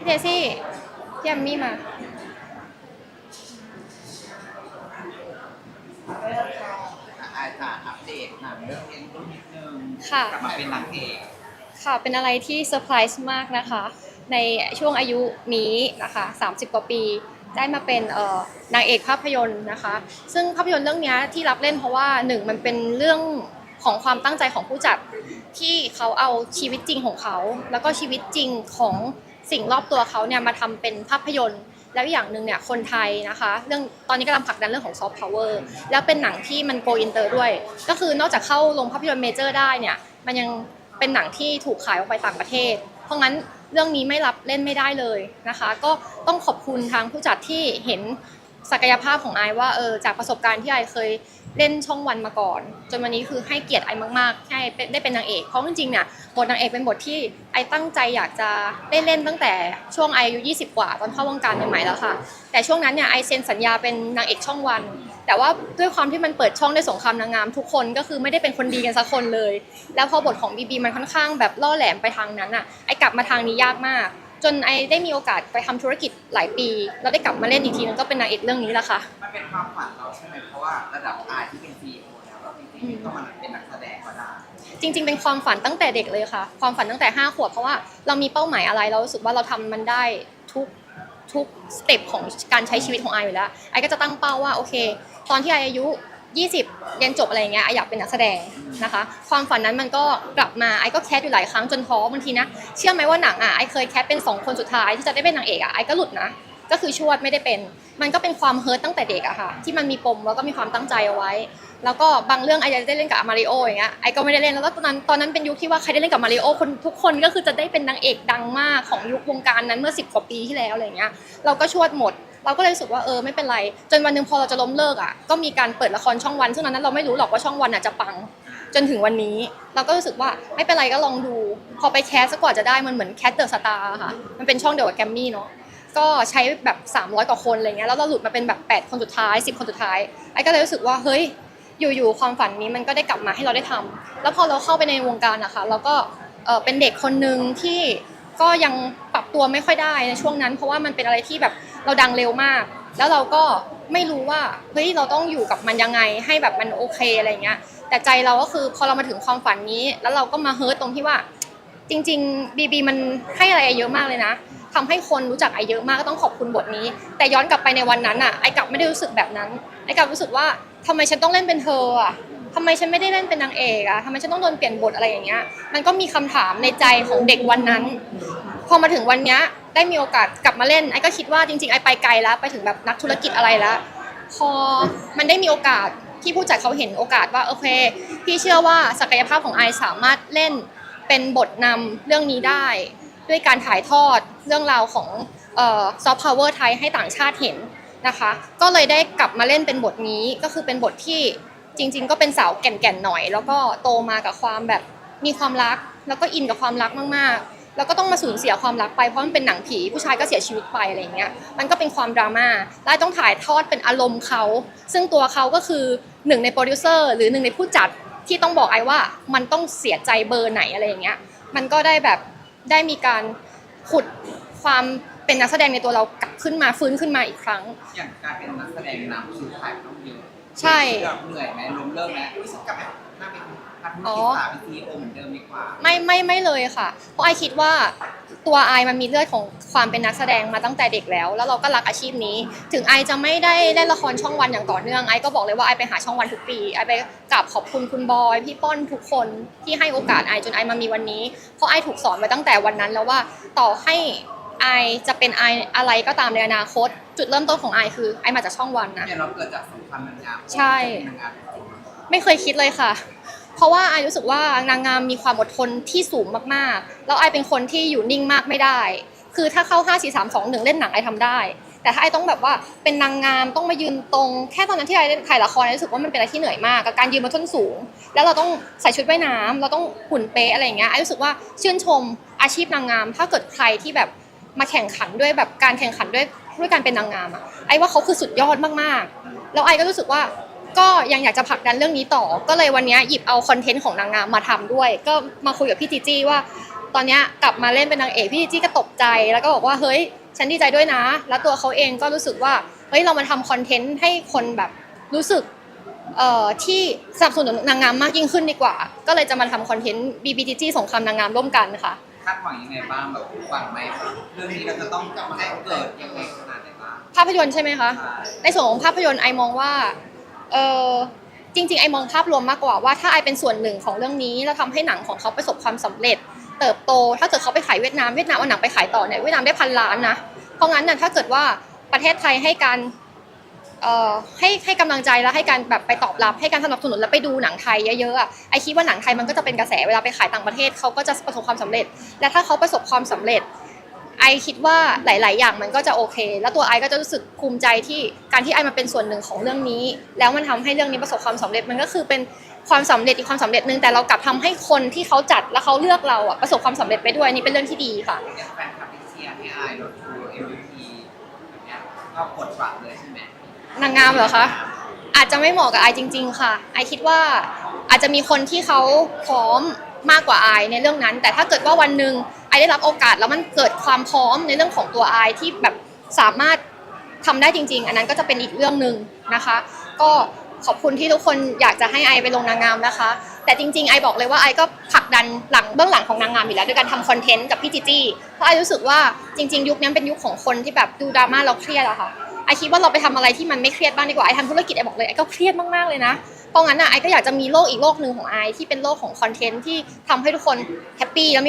พี่เทซี่พี่แอมมี่มาอายค่ะอัปเดตหนังเรื่องเลี้ยงลูกนิดนึงค่ะ กลับมาเป็นนางเอกค่ะ เป็นอะไรที่เซอร์ไพรส์มากนะคะ ในช่วงอายุนี้นะคะ 30 กว่าปี ได้มาเป็นเอ่อนางเอกภาพยนตร์นะคะ ซึ่งภาพยนตร์เรื่องเนี้ยที่รับเล่นเพราะว่าหนึ่งมันเป็นเรื่องของความตั้งใจของผู้จัดที่เขาเอาชีวิตจริงของเขา แล้วก็ชีวิตจริงของ สิ่งรอบตัวเขาเนี่ยมาทำเป็นภาพยนตร์ แล้วอย่างหนึ่งเนี่ยคนไทยนะคะ เรื่องตอนนี้กำลังผลักดันเรื่องของซอฟต์พาวเวอร์แล้วเป็นหนังที่มันโกอินเตอร์ด้วย ก็คือนอกจากเข้าโรงภาพยนตร์เมเจอร์ได้เนี่ยมันยังเป็นหนังที่ถูกขายออกไปต่างประเทศ เพราะงั้นเรื่องนี้ไม่รับเล่นไม่ได้เลยนะคะ ก็ต้องขอบคุณทางผู้จัดที่เห็นศักยภาพของไอายว่าเออจากประสบการณ์ที่ไอายเคย เล่นช่องวันมาก่อน จนวันนี้คือให้เกียรติไอมากๆให้ได้เป็นนางเอกเพราะจริงๆเนี่ยบทนางเอกเป็นบทที่ไอตั้งใจอยากจะได้เล่นตั้งแต่ช่วงไออายุ20 กว่าตอนเข้าวงการใหม่ๆแล้วค่ะ แต่ช่วงนั้นเนี่ยไอเซ็นสัญญาเป็นนางเอกช่องวัน แต่ว่าด้วยความที่มันเปิดช่องได้สงครามนางงามทุกคนก็คือไม่ได้เป็นคนดีกันสักคนเลย แล้วพอบทของบีบีมันค่อนข้างแบบล่อแหลมไปทางนั้นอะไอกลับมาทางนี้ยากมาก จนไอได้มีโอกาสไปทำธุรกิจหลายปี แล้วได้กลับมาเล่นอีกทีนึงก็เป็นนางเอกเรื่องนี้แหละค่ะ มันเป็นความฝันเราใช่ไหมเพราะว่าระดับอายที่เป็นซีอแล้วเราจริงๆต้องมาเป็นนักแสดงก็ได้จริง ๆ เป็นความฝันตั้งแต่เด็กเลยค่ะ ความฝันตั้งแต่5ขวบเพราะว่าเรามีเป้าหมายอะไรเรารู้สึกว่าเราทำมันได้ทุกทุกสเต็ปของการใช้ชีวิตของไออยู่แล้วไอก็จะตั้งเป้าว่าโอเค ตอนที่ไออายุ 20เรียนจบอะไรอย่างเงี้ยไออยากเป็นนักแสดงนะคะ ความฝันนั้นมันก็กลับมาไอก็แคสอยู่หลายครั้งจนท้อบางทีนะเชื่อไหมว่าหนังอะไอเคยแคสเป็นสองคนสุดท้ายที่จะได้เป็นนางเอกอะไอก็หลุดนะก็คือชวดไม่ได้เป็น มันก็เป็นความเฮิร์ตตั้งแต่เด็กอะค่ะ ที่มันมีปมแล้วก็มีความตั้งใจเอาไว้ แล้วก็บางเรื่องไอจะได้เล่นกับมาริโออย่างเงี้ยไอก็ไม่ได้เล่นแล้วก็ตอนนั้นตอนนั้นเป็นยุคที่ว่าใครได้เล่นกับมาริโอคนทุกคนก็คือจะได้เป็นนางเอกดังมากของยุควงการนั้นเมื่อ 10กว่าปีที่แล้วอะไรเงี้ยเราก็ชวดหมด เราก็เลยรู้สึกว่าเออไม่เป็นไร จนวันหนึ่งพอเราจะล้มเลิกอะก็มีการเปิดละครช่องวันซึ่งตอนนั้นเราไม่รู้หรอกว่าช่องวันอะจะปัง จนถึงวันนี้ เราก็รู้สึกว่าไม่เป็นไรก็ลองดู พอไปแคสซะกว่าจะได้มันเหมือนแคสเดอะสตาร์ค่ะมันเป็นช่องเดียวกับแกรมมี่เนาะก็ใช้แบบ 300 กว่าคนอะไรเงี้ยแล้วเราหลุดมาเป็นแบบ 8 คนสุดท้าย 10 คนสุดท้ายไอ้ก็เลยรู้สึกว่าเฮ้ยอยู่ๆความฝันนี้มันก็ได้กลับมาให้เราได้ทำแล้วพอเราเข้าไปในวงการนะคะเราก็เออเป็นเด็กคนหนึ่งที่ก็ยังปรับตัวไม่ค่อยได้ในช่วงนั้น เพราะว่ามันเป็นอะไรที่แบบ เราดังเร็วมาก แล้วเราก็ไม่รู้ว่าเฮ้ยเราต้องอยู่กับมันยังไงให้แบบมันโอเคอะไรเงี้ย แต่ใจเราก็คือพอเรามาถึงความฝันนี้ แล้วเราก็มาเฮิร์ตตรงที่ว่า จริงๆบีบีมันให้อะไรไอเยอะมากเลยนะทำให้คนรู้จักไอเยอะมากก็ต้องขอบคุณบทนี้ แต่ย้อนกลับไปในวันนั้นอะไอกลับไม่ได้รู้สึกแบบนั้นไอกลับรู้สึกว่าทำไมฉันต้องเล่นเป็นเธออะทำไมฉันไม่ได้เล่นเป็นนางเอกอะทำไมฉันต้องโดนเปลี่ยนบทอะไรอย่างเงี้ย มันก็มีคำถามในใจของเด็กวันนั้น พอมาถึงวันเนี้ย ได้มีโอกาสกลับมาเล่นไอ้ก็คิดว่าจริงๆไอ้ไปไกลแล้ว ไปถึงแบบนักธุรกิจอะไรแล้ว พอมันได้มีโอกาสที่ผู้จัดเขาเห็นโอกาสว่าโอเค พี่เชื่อว่าศักยภาพของไอสามารถเล่นเป็นบทนำเรื่องนี้ได้ ด้วยการถ่ายทอดเรื่องราวของซอฟต์พาวเวอร์ไทยให้ต่างชาติเห็นนะคะ ก็เลยได้กลับมาเล่นเป็นบทนี้ก็คือเป็นบทที่จริง ๆ ก็เป็นสาวแก่นๆหน่อย แล้วก็โตมากับความแบบมีความรัก แล้วก็อินกับความรักมากๆ แล้วก็ต้องมาสูญเสียความรักไปเพราะมันเป็นหนังผีผู้ชายก็เสียชีวิตไปอะไรอย่างเงี้ยมันก็เป็นความดราม่าและต้องถ่ายทอดเป็นอารมณ์เขาซึ่งตัวเขาก็คือหนึ่งในโปรดิวเซอร์หรือหนึ่งในผู้จัดที่ต้องบอกไอ้ว่ามันต้องเสียใจเบอร์ไหนอะไรอย่างเงี้ยมันก็ได้แบบได้มีการขุดความเป็นนักแสดงในตัวเรากลับขึ้นมาฟื้นขึ้นมาอีกครั้ง อย่างการเป็นนักแสดงนำคือถ่ายต้องเยอะใช่เหนื่อยไหมล้มเลิกไหมรู้สึกกลับไปน่าเป็น นักธุรอ๋อกิจสาวเป็นซีอเหมือนเดิมดีกว่า ไม่ไม่ไม่เลยค่ะ เพราะไอคิดว่าตัวไอมันมีเลือดของความเป็นนักแสดงมาตั้งแต่เด็กแล้ว แล้วเราก็รักอาชีพนี้ ถึงไอจะไม่ได้เล่นละครช่องวันอย่างต่อเนื่องไอก็บอกเลยว่าไอไปหาช่องวันทุกปีไอไปกราบขอบคุณคุณบอยพี่ป้อนทุกคนที่ให้โอกาสไอจนไอมามีวันนี้ เพราะไอถูกสอนไว้ตั้งแต่วันนั้นแล้วว่าต่อให้ไอจะเป็นไออะไรก็ตามในอนาคต จุดเริ่มต้นของไอคือไอมาจากช่องวันนะเนี่ยเราเกิดจากสงครามนางงามใช่เป็นนางงามจริงไม่เคยคิดเลยค่ะ เพราะว่าไอรู้สึกว่านางงามมีความอดทนที่สูงมากๆ แล้วไอเป็นคนที่อยู่นิ่งมากไม่ได้ คือถ้าเข้า 5 4 3 2 1 เล่นหนังไอทำได้ แต่ถ้าไอต้องแบบว่าเป็นนางงามต้องมายืนตรง แค่ตอนนั้นที่ไอเล่นถ่ายละครไอรู้สึกว่ามันเป็นอะไรที่เหนื่อยมากกับการยืนบนส้นสูง แล้วเราต้องใส่ชุดว่ายน้ำเราต้องหุ่นเป๊ะอะไรอย่างเงี้ยไอรู้สึกว่าชื่นชมอาชีพนางงาม ถ้าเกิดใครที่แบบมาแข่งขันด้วยแบบการแข่งขันด้วยด้วยการเป็นนางงามอะไอว่าเขาคือสุดยอดมากๆแล้วไอก็รู้สึกว่า ก็ยังอยากจะผลักดันเรื่องนี้ต่อ ก็เลยวันนี้หยิบเอาคอนเทนต์ของนางงามมาทำด้วย ก็มาคุยกับพี่จีจี้ว่า ตอนเนี้ยกลับมาเล่นเป็นนางเอกพี่จีจี้ก็ตกใจ แล้วก็บอกว่าเฮ้ยฉันดีใจด้วยนะ แล้วตัวเขาเองก็รู้สึกว่าเฮ้ยเรามาทำคอนเทนต์ให้คนแบบรู้สึกเอ่อที่สนับสนุนนางงามมากยิ่งขึ้นดีกว่า ก็เลยจะมาทำคอนเทนต์ BBTG สงครามนางงามร่วมกันค่ะคาดหวังยังไงบ้างแบบหวังไหมเรื่องนี้เราจะต้องให้เกิดยังไงขนาดไหนบ้างภาพยนตร์ใช่ไหมคะใช่ในส่วนของภาพยนตร์ไอมองว่า เออจริงๆไอมองภาพรวมมากกว่าว่าถ้าไอเป็นส่วนหนึ่งของเรื่องนี้แล้วทำให้หนังของเขาประสบความสำเร็จ เติบโต ถ้าเกิดเขาไปขายเวียดนามเวียดนามเอาหนังไปขายต่อเนี่ยเวียดนามได้พันล้านนะเพราะงั้นน่ะถ้าเกิดว่าประเทศไทยให้การเอ่อให้ให้กำลังใจแล้วให้การแบบไปตอบรับ ให้การสนับสนุนแล้วไปดูหนังไทยเยอะๆอะไอคิดว่าหนังไทยมันก็จะเป็นกระแสเวลาไปขายต่างประเทศเขาก็จะประสบความสำเร็จ และถ้าเขาประสบความสำเร็จ ไอคิดว่าหลาย ๆ อย่างมันก็จะโอเค แล้วตัวไอก็จะรู้สึกภูมิใจที่การที่ไอมาเป็นส่วนหนึ่งของเรื่องนี้ แล้วมันทำให้เรื่องนี้ประสบความสำเร็จมันก็คือเป็นความสำเร็จอีกความสำเร็จหนึ่งแต่เรากลับทำให้คนที่เขาจัดแล้วเขาเลือกเราอะประสบความสำเร็จไปด้วยอันนี่เป็นเรื่องที่ดีค่ะอย่างแฟนคลับที่เชียร์ให้อายรถทัวร์ MVP แบบเนี้ยก็กดบัตรเลยใช่ไหมนางงามเหรอคะอาจจะไม่เหมาะกับไอจริง ๆ ค่ะไอคิดว่าอาจจะมีคนที่เขาพร้อมมากกว่าไอในเรื่องนั้น แต่ถ้าเกิดว่าวันหนึ่ง ไอได้รับโอกาสแล้วมันเกิดความพร้อมในเรื่องของตัวไอที่แบบสามารถทำได้จริง ๆ อันนั้นก็จะเป็นอีกเรื่องหนึ่งนะคะ ก็ขอบคุณที่ทุกคนอยากจะให้ไอไปลงนางงามนะคะ แต่จริงๆไอบอกเลยว่าไอก็ผลักดันหลังเบื้องหลังของนางงามอยู่แล้วด้วยการทำคอนเทนต์กับพี่จีจี้เพราะไอรู้สึกว่าจริง ๆ ยุคนี้เป็นยุคของคนที่แบบดูดราม่าเราเครียดอะค่ะไอคิดว่าเราไปทำอะไรที่มันไม่เครียดบ้างดีกว่าไอทำธุรกิจไอบอกเลยไอก็เครียดมากๆเลยนะเพราะงั้นอะไอก็อยากจะมีโลกอีกโลกหนึ่งของไอที่เป็นโลกของคอนเทนต์ที่ทำให้ทุกคนแฮปปี้แล้วมี